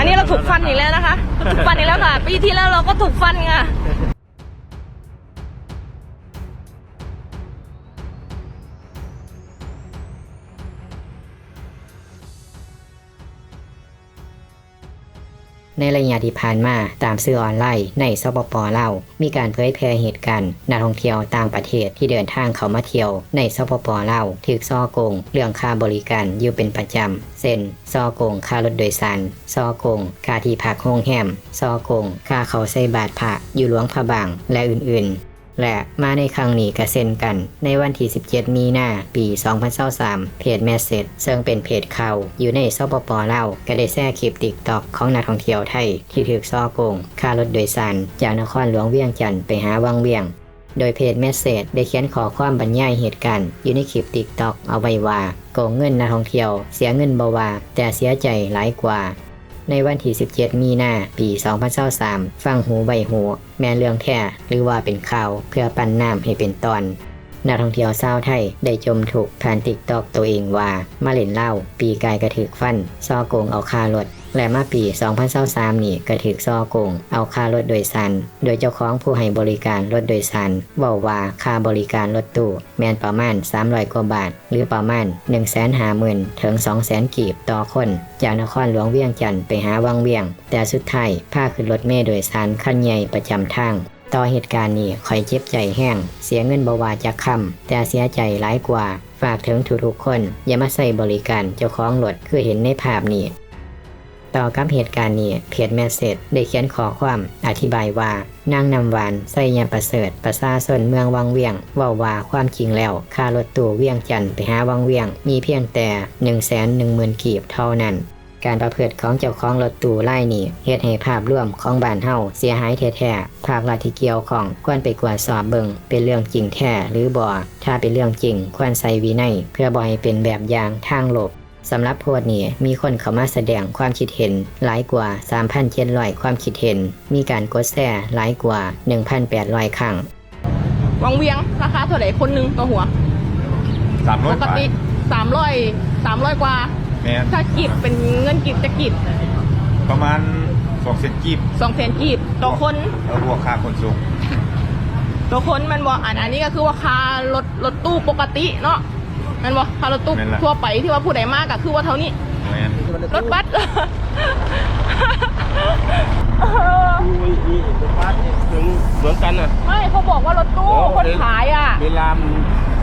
อันนี้เราถูกฟันอีกแล้วนะคะ ถูกฟันอีกแล้วค่ะ ปีที่แล้วเราก็ถูกฟันค่ะ ในระยะที่ผ่านมาตามสื่อออนไลน์ในสปปลาวมีการเผยแพร่เหตุการณ์นักท่องเที่ยวต่างประเทศที่เดินทางเข้ามาเที่ยวในสปปลาวถูกซอโกง เรื่องค่าบริการอยู่เป็นประจำเช่นซอโกงค่ารถโดยสารซอโกงค่าที่พักโรงแรมซอโกงค่าเขาใส่บาทพระอยู่หลวงพระบางและอื่นๆ และมาในครั้งนี้ก็เซ็นกัน ในวันที่ 17 มีนาปี 2023เพจแมสเซจซึ่งเป็นเพจข่าวอยู่ในสปปเล่าก็ได้แชร์คลิปติ๊กตอกของนักท่องเที่ยวไทย ที่ถูกซ้อโกงค่ารถโดยสารจากนครหลวงเวียงจันทร์ไปหาวังเวียงโดยเพจแมสเซจได้เขียนขอความบรรยายเหตุการณ์อยู่ในคลิปติ๊กตอกเอาไว้ว่าโกงเงินนักท่องเที่ยว เสียเงินบ่ว่าแต่เสียใจหลายกว่า ในวันที่ 17 มีนาปี 2023ฟังหูใบหู แม่เรื่องแท้หรือว่าเป็นข่าวเพื่อปั่นน้ำให้เป็นตอนนักท่องเที่ยวชาวไทย ได้จมถูกผ่านติ๊กตอกตัวเองว่า มาเล่นเหล้าปีกายกระถึกฟัน ซอโกงเอาคารถ และมาปี 2023นี่กระถึกซอโกง เอาค่ารถโดยสารโดยเจ้าของผู้ให้บริการรถโดยสารบอกว่าค่าบริการรถตู้แมนประมาณ 300 กว่าบาท หรือประมาณ 150,000ถึง200,000 กีบต่อคน จากนครหลวงเวียงจันทร์ไปหาวังเวียง แต่สุดท้ายพาขึ้นรถเมล์โดยสารคันใหญ่ประจำทางต่อเหตุการณ์นี้คอยเจ็บใจแห้ง เสียเงินบาวาจากคำแต่เสียใจหลายกว่า ฝากถึงทุกๆคน อย่ามาใส่บริการเจ้าของรถคือเห็นในภาพนี้ ต่อกับเหตุการณ์นี้เพจแมสเซจได้เขียนขอความอธิบายว่านางนำวานไสยาประเสริฐ ประชาชนเมืองวังเวียงว่าว่าความจริงแล้วค่ารถตู้เวียงจันทร์ไปหาวังเวียง มีเพียงแต่ 1 1 0 0 0 0 กีบเท่านั้น การประพฤติของเจ้าของรถตู้ไล่นี้เฮ็ดให้ภาพร่วมของบ้านเฮาเสียหายแท้ๆภาครัฐที่เกี่ยวของควรไปกวดสอบเบิงเป็นเรื่องจริงแท้หรือบ่ถ้าเป็นเรื่องจริงควรใส่วินัยเพื่อบ่ให้เป็นแบบอย่างทางโลก สำหรับโพสต์นี้มีคนเข้ามาแสดงความคิดเห็นหลายกว่า 3,700 ความคิดเห็น มีการกดแชร์หลายกว่า 1,800 ครั้ง วังเวียงราคาเท่าไหร่คนหนึ่งต่อหัวสามร้อปยกติสามร้อยสามร้อยกว่า แมนถ้ากีบเป็นเงินกีบจะกีบประมาณสองเซนกีบสองแสนกีบต่อคนแล้วบวกค่าขนส่งต่อคนมันบอกอันอันนี้ก็คือว่าค่ารถรถตู้ปกติเนาะ แมันบอกค่ารถตู้ทั่วไปที่ว่าผู้ใดมากก็คือว่าเท่านี้ แมนรถบัสถึงเหมือนกันอะ ไม่เขาบอกว่ารถตู้อ๋อ คนขายอะเวลามัน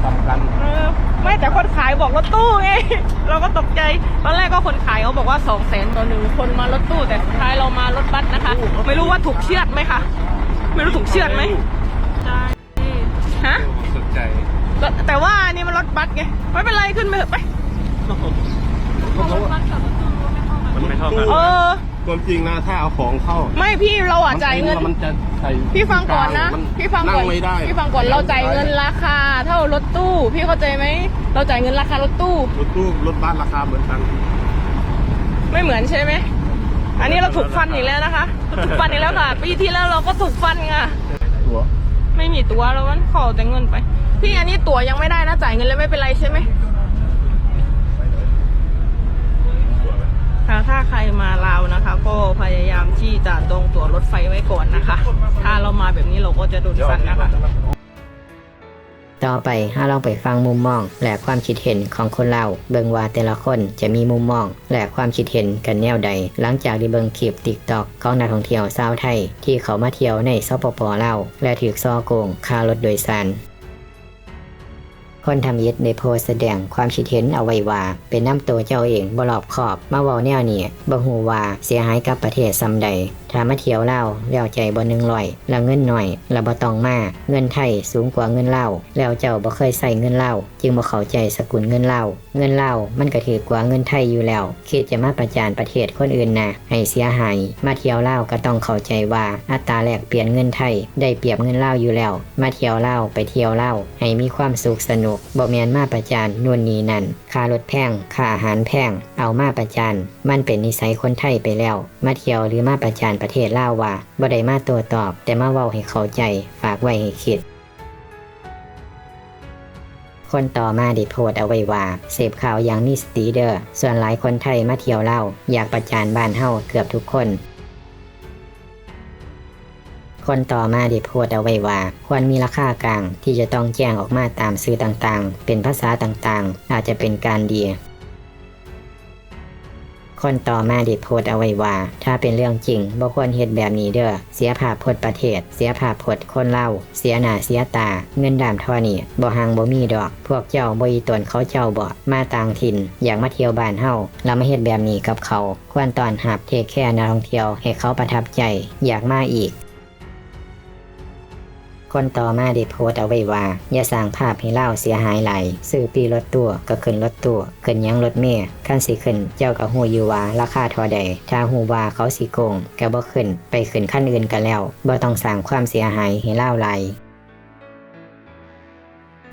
สำคัญเออไม่แต่คนขายบอกรถตู้ไง เราก็ตกใจตอนแรกก็คนขายเขาบอกว่าสองแสนต่อหนึ่งคนมารถตู้แต่สุดท้ายเรามารถบัสนะคะ ไม่รู้ว่าถูกเชือดไหมคะไม่รู้ถูกเชือดไหมใช่ฮะ สนใจ แต่แต่ว่านี่มันรถบัสไงไม่เป็นไรขึ้นไปเถอะไปมันไม่เท่ากันเออความจริงนะถ้าเอาของเข้า ไม่พี่เราอะจ่ายเงินมันจะใส่พี่ฟังก่อนนะมัพี่ฟังก่อนนั่ไม่ได้พี่ฟังก่อนเราจ่ายเงินราคา เท่ารถตู้ พี่เข้าใจไหมเราจ่ายเงินราคารถตู้รถตู้รถบ้านราคาเหมือนกัน ไม่เหมือนใช่ไหมอันนี้เราถูกฟันอีกแล้วนะคะถูกฟันอีกแล้วค่ะปีที่แล้วเราก็ถูกฟันค่ะตัว ไม่มีตัวแล้วมันขอแต่เงินไป พี่อันนี้ตั๋วยังไม่ได้นะจ่ายเงินแล้วไม่เป็นไรใช่ไหมค่ะถ้าใครมาลาวนะคะ ก็พยายามที่จะตรงตั๋วรถไฟไว้ก่อนนะคะ ถ้าเรามาแบบนี้เราก็จะโดนฟันนะคะ ต่อไปถ้าลองไปฟังมุมมอง และความคิดเห็นของคนเราเบิ่งว่าแต่ละคนจะมีมุมมอง และความคิดเห็นกันแนวใด หลังจากได้เบิ่งคลิปติ๊กตอกของนักท่องเที่ยวชาวไทย ที่เขามาเที่ยวในสปปลาวและถูกซอโกงค่ารถโดยสาร คนทำยิดในโพสต์แสดงความคิดเห็นเอาไว้ว่า เป็นน้ำตัวเจ้าเองบ่รอบขอบ มาเว้าแนวนี้บ่ฮู้ว่าเสียหายกับประเทศซำใดถ้ามาเที่ยวเลาแล้วใจบ่หนึ่งร้อยแล้วเงินหน่อยแล้วบ่ต้องมาเงินไทยสูงกว่าเงินเลาแล้วเจ้าบ่เคยใส่เงินเลาจึงบ่เข้าใจสกุลเงินเลาเงินเลามันก็ถือกว่าเงินไทยอยู่แล้วคิดจะมาประจานประเทศคนอื่นนะให้เสียหายมาเที่ยวเลาก็ต้องเข้าใจว่าอัตราแลกเปลี่ยนเงินไทย ได้เปรียบเงินเลาอยู่แล้ว มาเที่ยวเลาไปเที่ยวเลาให้มีความสุขสนุกบ่แม่นมาประจานนู่นนี่นั่นค่ารถแพงค่าอาหารแพง เอามาประจานมันเป็นนิสัยคนไทยไปแล้ว มาเที่ยวหรือมาประจานประเทศลาวว่าบ่ได้มาตัวตอบ แต่มาเว้าให้เข้าใจ ฝากไว้ให้คิดคนต่อมาได้โพสเอาไว้ว่า เสพข่าวอย่างมีสติเดอร์ส่วนหลายคนไทยมาเที่ยวเล่าอยากประจานบ้านเฮาเกือบทุกคน คนต่อมาได้โพสต์เอาไว้ว่า ควรมีราคากลางที่จะต้องแจ้งออกมาตามสื่อต่างๆ เป็นภาษาต่างๆ อาจจะเป็นการดีคนต่อมาได้โพสเอาไว้ว่า ถ้าเป็นเรื่องจริงบ่ควรเฮ็ดแบบนี้เด้อเสียภาพพจน์ประเทศ เสียภาพพจน์คนเล่า เสียหน้าเสียตา เงินดามทอนี่บ่หังบ่มีดอก พวกเจ้าบ่อีตนเขาเจ้าบ่มาต่างถิ่น อยากมาเที่ยวบ้านเฮาแล้วมาเฮ็ดแบบนี้กับเขา ควรตอนหับเทแค่นักท่องเที่ยวให้เขาประทับใจ อยากมาอีก คนต่อมาได้โพสต์เอาไว้ว่า อย่าสร้างภาพให้เล่าเสียหายหลซื้อปีรถตัวก็ขึ้นรถตัวขึ้นยังรถเมย์ขั้นสิขึ้นเจ้าก็หูอยู่ว่าราคาทอใดถ้าหูว่าเขาสิโกงก็บ่ขึ้นไปขึ้นขั้นอื่นกันแล้วบ่ต้องสร้างความเสียหายให้เล่าหล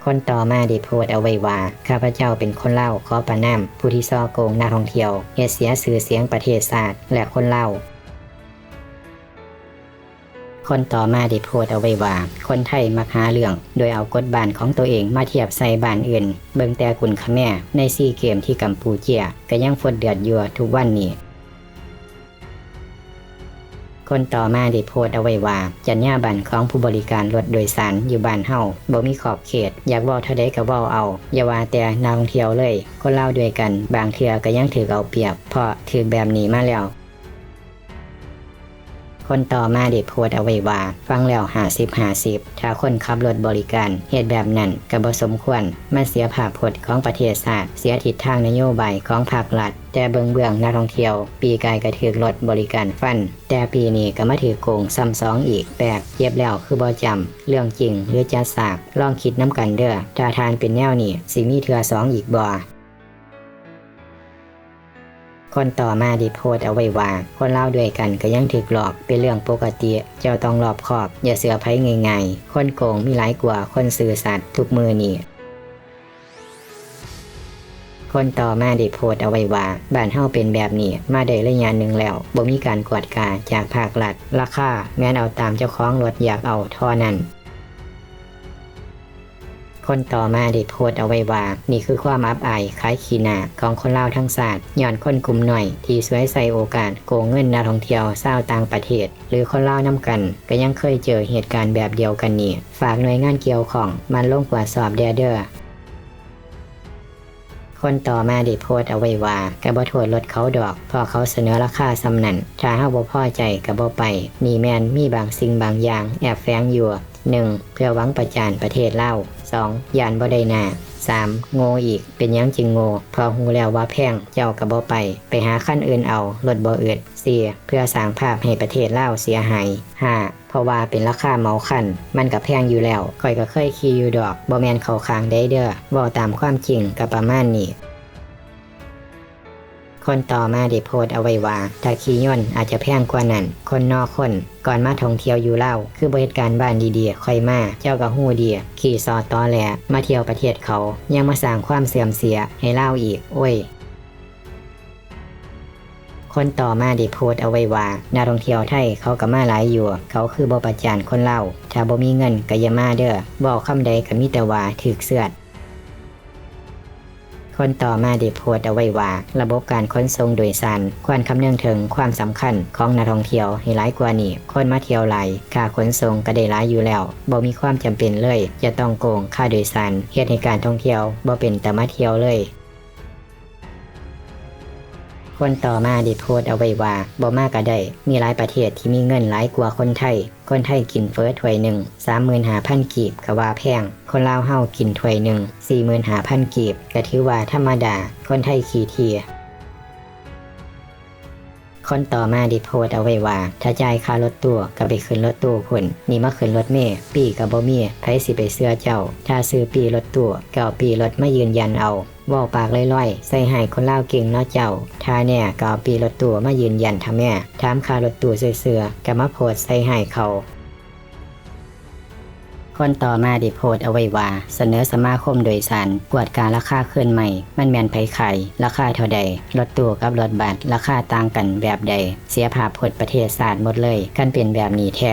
คนต่อมาได้โพสต์เอาไว้ว่า ข้าพเจ้าเป็นคนเล่าขอประนามผู้ที่ซ่อโกงนักท่องเที่ยวเฮ็ดเสียชื่อเสียงประเทศชาสติและคนเล่า คนต่อมาได้โพสต์เอาไว้ว่า คนไทยมักหาเรื่อง โดยเอากฎบานของตัวเองมาเทียบใส่บ้านอื่น เบิ่งแต่กุนขแม่ในซีเกมที่กัมพูเจียก็ยังฟดเดือดอยู่ทุกวันนี้คนต่อมาได้โพสต์เอาไว้ว่า จัญญาบันของผู้บริการรถโดยสารอยู่บ้านเฮาบ่มีขอบเขต อยากว้าเท่าใดก็ว้าเอา อย่าว่าแต่นักท่องเที่ยวเลย คนเล่าด้วยกัน บางเทื่อก็ยังถือเอาเปรียบ เพราะถือแบบนี้มาแล้ว คนต่อมาได้โพสเอาไว้ว่า ฟังแล้วหาสิบหาสิบถ้าคนขับรถบริการเหตุแบบนั้นก็บ่สมควร มันเสียภาพพจน์ของประเทศชาติเสียทิศทางนโยบายของภาครัฐแต่เบิงเบื้องนักท่องเที่ยว ปีกายก็ถือรถบริการฟัน แต่ปีนี้ก็มาถือโกงซ้ำสองอีกแปลกเย็บแล้วคือบ่จำเรื่องจริงหรือจัดสากลองคิดน้ำกันเด้อถ้าทานเป็นแนวนี้สิมีเทือสองอีกบ่ คนต่อมาได้โพสเอาไว้ว่า คนเล่าด้วยกันก็ยังถูกหลอกเป็นเรื่องปกติ เจ้าต้องรอบคอบ อย่าเสือไพ่ง่ายๆ คนโกงมีหลายกว่าคนสื่อสัตย์ทุกมือนี่คนต่อมาได้โพสเอาไว้ว่าบ้านเฮาเป็นแบบนี้มาได้ระยะหนึ่งแล้วบ่มีการกวดกาจากภาครัฐราคาแม้นเอาตามเจ้าของรถอยากเอาท่อนั้น คนต่อมาได้โพสเอาไว้ว่า นี่คือความอับอายคล้ายขีนาของคนลาวทั้งศาสตร์ย้อนคนกลุ่มหน่อย ที่สวยใส่โอกาสโกงเงินนักท่องเที่ยวเศร้าต่างประเทศ หรือคนลาวน้ำกัน ก็ยังเคยเจอเหตุการณ์แบบเดียวกันนี่ฝากหน่วยงานเกี่ยวของมันลงตรวจสอบเดอเด้อคนต่อมาได้โพสเอาไว้ว่าก็บ่โทษรถเขาดอกพราะเขาเสนอราคาสำนันถ้าเฮาบ่พอใจก็บ่ไปนี่แมนมีบางสิ่งบางอย่าง แอบแฝงอยู่ 1. เพื่อหวังประจานประเทศเล่า 2. ยานบ่ได้นา 3. โง่อีกเป็นยังจึงโง่เพอหูแล้วว่าแพงเจ้าก็บ่ไป ไปหาขั้นอื่นเอารถบ่เอืด 4. เพื่อสร้างภาพให้ประเทศเล่าเสียหาย 5. เพราะว่าเป็นราคาเมาคันมันก็แพงอยู่แล้วข่อยก็เคยขี่อยู่ดอกบ่แมนเขาข้างได้เด้อเว้าตามความจริงก็ประมาณนี้ คนต่อมาได้โพสต์เอาไว้ว่าถ้าขี่ยนอาจจะแพงกว่านั้น คนนอกคนก่อนมาท่องเที่ยวอยู่เล่า คือบริการบ้านดีๆค่อยมา เจ้าก็หู้ดีขี่ซอตอแหลมาเที่ยวประเทศเขา ยังมาสร้างความเสื่อมเสียให้เล่าอีก โอ้ยคนต่อมาได้โพสต์เอาไว้ว่านักท่องเที่ยวไทยเขาก็มาหลายอยู่ เขาคือบ่ประจานคนเล่าถ้าบ่มีเงินก็อย่ามาเด้อบอกคำใดก็มีแต่ว่าถึกเสือด คนต่อมาได้โพสต์เอาไว้ว่า ระบบการขนส่งโดยสารควรคำนึงถึงความสำคัญของนักท่องเที่ยวให้หลายกว่านี้คนมาเที่ยวหลายค่าขนส่งก็ได้หลายอยู่แล้วบ่มีความจำเป็นเลย จะต้องโกงค่าโดยสารเฮ็ดให้การท่องเที่ยวบ่เป็นแต่มาเที่ยวเลยคนต่อมาได้โพสต์เอาไว้ว่าบ่มากก็ได้ มีหลายประเทศที่มีเงินหลายกว่าคนไทย คนไทยกินเฟิร์ถ้วยหนึ่งสามหมื่นหาพันกีบก็ว่าแพง คนลาวเฮากินถ้วยหนึ่งสี่หมื่นหาพันกีบก็ถือว่าธรรมดา คนไทยขี่เทียคนต่อมาด้โพสเอาไว้ว่า ถ้าจ่ายค่ารถตู้ก็ไปขึ้นรถตู้พุ่นนี่มาขึ้นรถเมย์ปีกับบ่มีไผสิไปเสื้อเจ้า ถ้าซื้อปีรถตู้ก็เอาปีรถมายืนยันเอาว่าปากลอยๆ ใส่หายคนเล่าเก่งเนาะเจ้าถ้าแน่ก็เอาปีรถตู้มายืนยันทำแม่ถามค่ารถตู้เสื้อๆก็มาโพสใส่หายเขา คนต่อมาได้โพสต์เอาไว้ว่า เสนอสมาคมโดยสารกวดการราคาเคลื่อนใหม่ มันแมนไผไข่ราคาเท่าใดรถตู้กับรถบัสราคาต่างกันแบบใด เสียภาพพจน์ประเทศศาสตร์หมดเลยกันเป็นแบบนี้แท้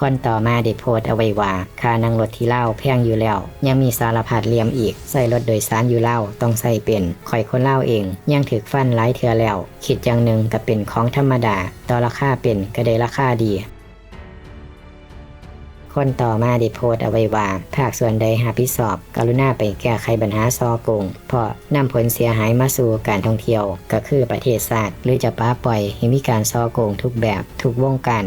คนต่อมาได้โพสต์เอาไว้ว่าค่านั่งรถที่เล่าแพงอยู่แล้ว ยังมีสารพัดเลี่ยมอีก ใส่รถโดยสารอยู่เล่าต้องใส่เป็นข่อยคนเล่าเอง ยังถึกฟันหลายเทือแล้ว คิดจังหนึ่งก็เป็นของธรรมดา ต่อราคาเป็นก็ได้ราคาดี คนต่อมาได้โพสต์เอาไว้ว่า ภาคส่วนใดหาพิสอบ กรุณาไปแก้ไขปัญหาซอโกงเพราะนำผลเสียหายมาสู่การท่องเที่ยว ก็คือประเทศศาติหรือจะป้าปล่อยให้มีการซอโกงทุกแบบทุกวงการ